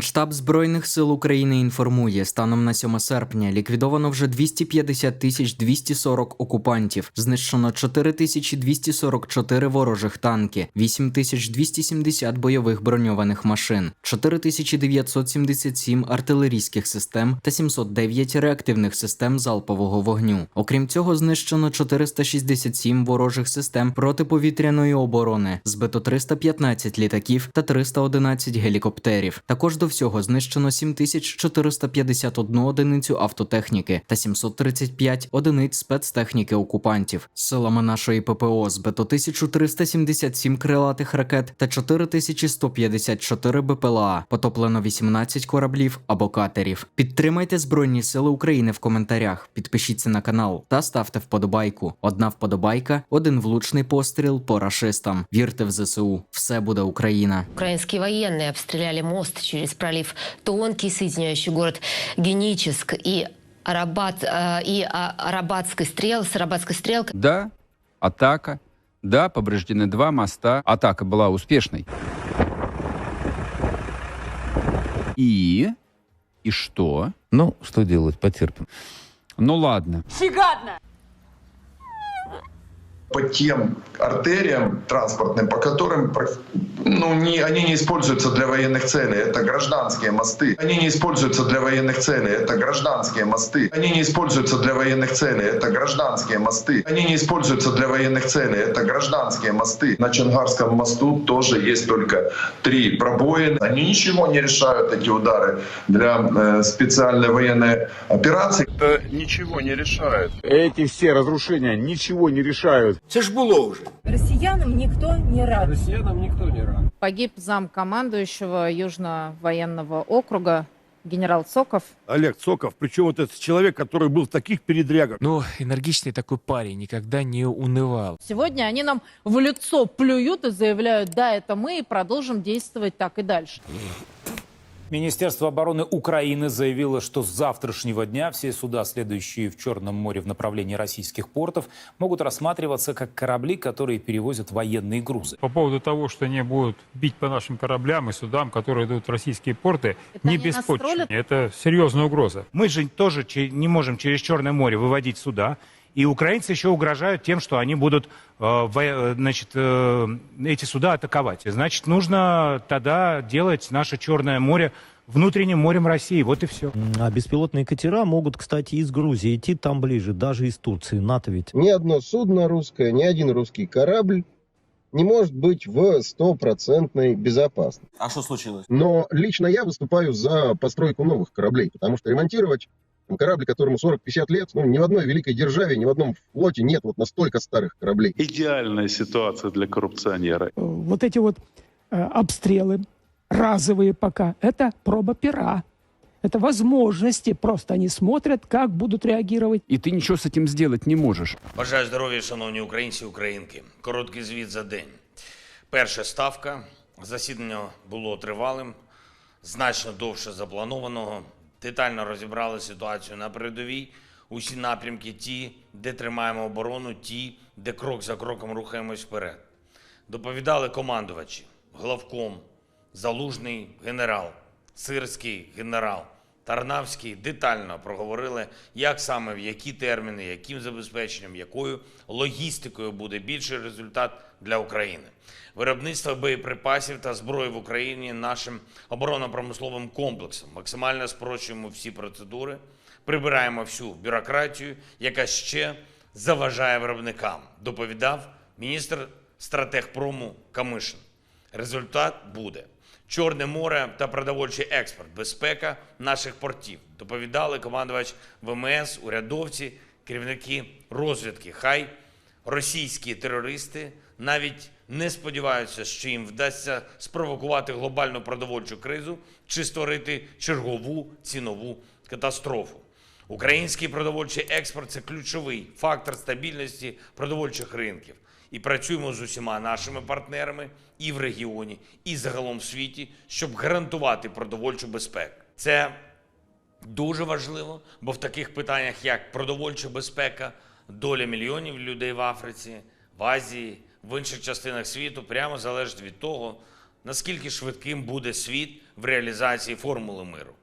Генштаб Збройних сил України інформує, станом на 7 серпня ліквідовано вже 250 тисяч 240 окупантів, знищено 4 тисячі 244 ворожих танки, 8 тисяч 270 бойових броньованих машин, 4 тисячі 977 артилерійських систем та 709 реактивних систем залпового вогню. Окрім цього, знищено 467 ворожих систем протиповітряної оборони, збито 315 літаків та 311 гелікоптерів. Також до всього знищено 7451 одиницю автотехніки та 735 одиниць спецтехніки окупантів. Силами нашої ППО збито 1377 крилатих ракет та 4154 БПЛА. Потоплено 18 кораблів або катерів. Підтримайте Збройні Сили України в коментарях, підпишіться на канал та ставте вподобайку. Одна вподобайка, один влучний постріл по рашистам. Вірте в ЗСУ. Все буде Україна. Украинские военные обстреляли мост через пролив Тонкий, соединяющий город Геническ и Арабат, э, и а, Арабатской стрел, с Арабатской стрелкой. Да, атака. Да, повреждены два моста. Атака была успешной. И? И что? Ну, что делать, потерпим. Ну ладно. По тем артериям транспортным, по которым ну, не, они не используются для военных целей. Это гражданские мосты. Они не используются для военных целей. Это гражданские мосты. Они не используются для военных целей. Это гражданские мосты. Они не используются для военных целей. Это гражданские мосты. На Чангарском мосту тоже есть только три пробоины. Они ничего не решают, эти удары, для э, специальной военной операции. это ничего не решает. Эти все разрушения ничего не решают. Це ж було вже. Россиянам никто не рад. Росіянам ніхто не рад. Погиб зам командующего Южно-военного округа генерал Соков. Олег Цоков, причем вот этот человек, который был в таких передрягах. Ну, энергичный такой парень, никогда не унывал. Сегодня они нам в лицо плюют и заявляют, да, это мы, и продолжим действовать так и дальше. Министерство обороны Украины заявило, что с завтрашнего дня все суда, следующие в Черном море в направлении российских портов, могут рассматриваться как корабли, которые перевозят военные грузы. По поводу того, что они будут бить по нашим кораблям и судам, которые идут в российские порты, Это не беспочвенно. Это серьезная угроза. Мы же тоже че- не можем через Черное море выводить суда. И украинцы еще угрожают тем, что они будут э, э, значит, э, эти суда атаковать. Значит, нужно тогда делать наше Черное море внутренним морем России. Вот и все. А беспилотные катера могут, кстати, из Грузии идти там ближе, даже из Турции. НАТО ведь. Ни одно судно русское, ни один русский корабль не может быть в стопроцентной безопасности. А що случилось? Но лично я выступаю за постройку новых кораблей, потому что ремонтировать корабль, которому 40-50 лет, ну, ни в одной великой державе, ни в одном флоте нет вот настолько старых кораблей. Идеальная ситуация для коррупционера. Вот эти вот обстрелы, разовые пока, это проба пера. Это возможности, просто они смотрят, как будут реагировать. И ты ничего с этим сделать не можешь. Бажаю здоров'я, шановні українці і українки. Короткий звіт за день. Перша ставка. Засідання було тривалим, значно довше запланованого. Детально розібрали ситуацію на передовій. Усі напрямки ті, де тримаємо оборону, ті, де крок за кроком рухаємось вперед. Доповідали командувачі, главком, залужний генерал, сирський генерал, Тарнавський детально проговорили, як саме в які терміни, яким забезпеченням, якою логістикою буде більший результат для України. Виробництво боєприпасів та зброї в Україні нашим оборонно-промисловим комплексом. Максимально спрощуємо всі процедури, прибираємо всю бюрократію, яка ще заважає виробникам. Доповідав міністр стратегпрому Камишин. Результат буде. Чорне море та продовольчий експорт, безпека наших портів. Доповідали командувач ВМС, урядовці, керівники розвідки. Хай російські терористи навіть не сподіваються, що їм вдасться спровокувати глобальну продовольчу кризу чи створити чергову цінову катастрофу. Український продовольчий експорт це ключовий фактор стабільності продовольчих ринків. І працюємо з усіма нашими партнерами і в регіоні, і загалом в світі, щоб гарантувати продовольчу безпеку. Це дуже важливо, бо в таких питаннях, як продовольча безпека, доля мільйонів людей в Африці, в Азії, в інших частинах світу, прямо залежить від того, наскільки швидким буде світ в реалізації формули миру.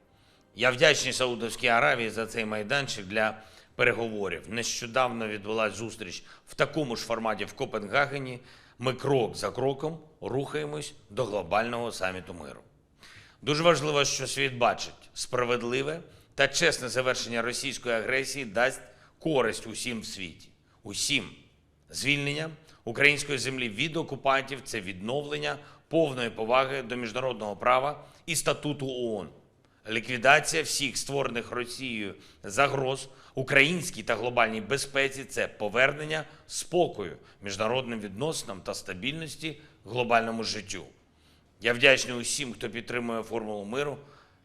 Я вдячний Саудовській Аравії за цей майданчик для переговорів. Нещодавно відбулася зустріч в такому ж форматі в Копенгагені. Ми крок за кроком рухаємось до глобального саміту миру. Дуже важливо, що світ бачить справедливе та чесне завершення російської агресії дасть користь усім в світі. Усім. Звільнення української землі від окупантів це відновлення повної поваги до міжнародного права і статуту ООН. Ліквідація всіх створених Росією загроз українській та глобальній безпеці це повернення спокою міжнародним відносинам та стабільності глобальному життю. Я вдячний усім, хто підтримує формулу миру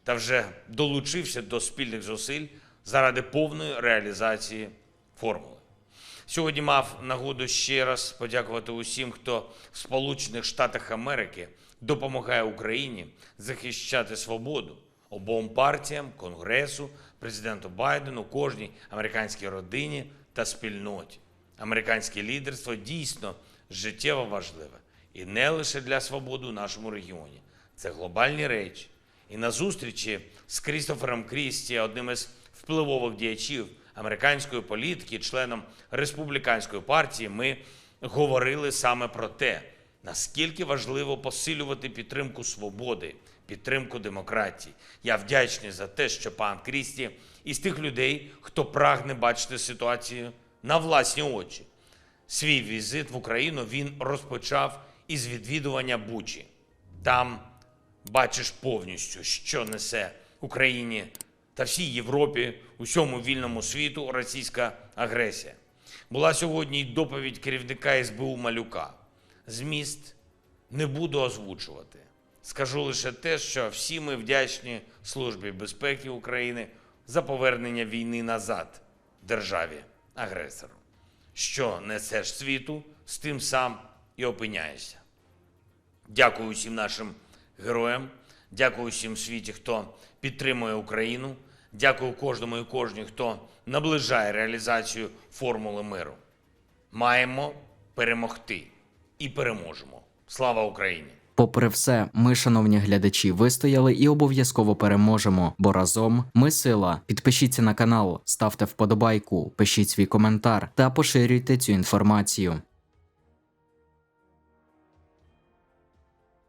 та вже долучився до спільних зусиль заради повної реалізації формули. Сьогодні мав нагоду ще раз подякувати усім, хто в Сполучених Штатах Америки допомагає Україні захищати свободу обом партіям, Конгресу, президенту Байдену, кожній американській родині та спільноті. Американське лідерство дійсно життєво важливе і не лише для свободи у нашому регіоні. Це глобальні речі. І на зустрічі з Крістофером Крісті, одним із впливових діячів американської політики, членом республіканської партії, ми говорили саме про те, наскільки важливо посилювати підтримку свободи, підтримку демократії. Я вдячний за те, що пан Крісті із тих людей, хто прагне бачити ситуацію на власні очі. Свій візит в Україну він розпочав із відвідування Бучі. Там бачиш повністю, що несе Україні та всій Європі, усьому вільному світу російська агресія. Була сьогодні й доповідь керівника СБУ Малюка. Зміст не буду озвучувати. Скажу лише те, що всі ми вдячні Службі безпеки України за повернення війни назад державі агресору. Що несеш світу, з тим сам і опиняєшся. Дякую усім нашим героям, дякую усім світі, хто підтримує Україну. Дякую кожному і кожній, хто наближає реалізацію формули миру. Маємо перемогти і переможемо. Слава Україні! Попри все, ми, шановні глядачі, вистояли і обов'язково переможемо, бо разом ми сила. Підпишіться на канал, ставте вподобайку, пишіть свій коментар та поширюйте цю інформацію.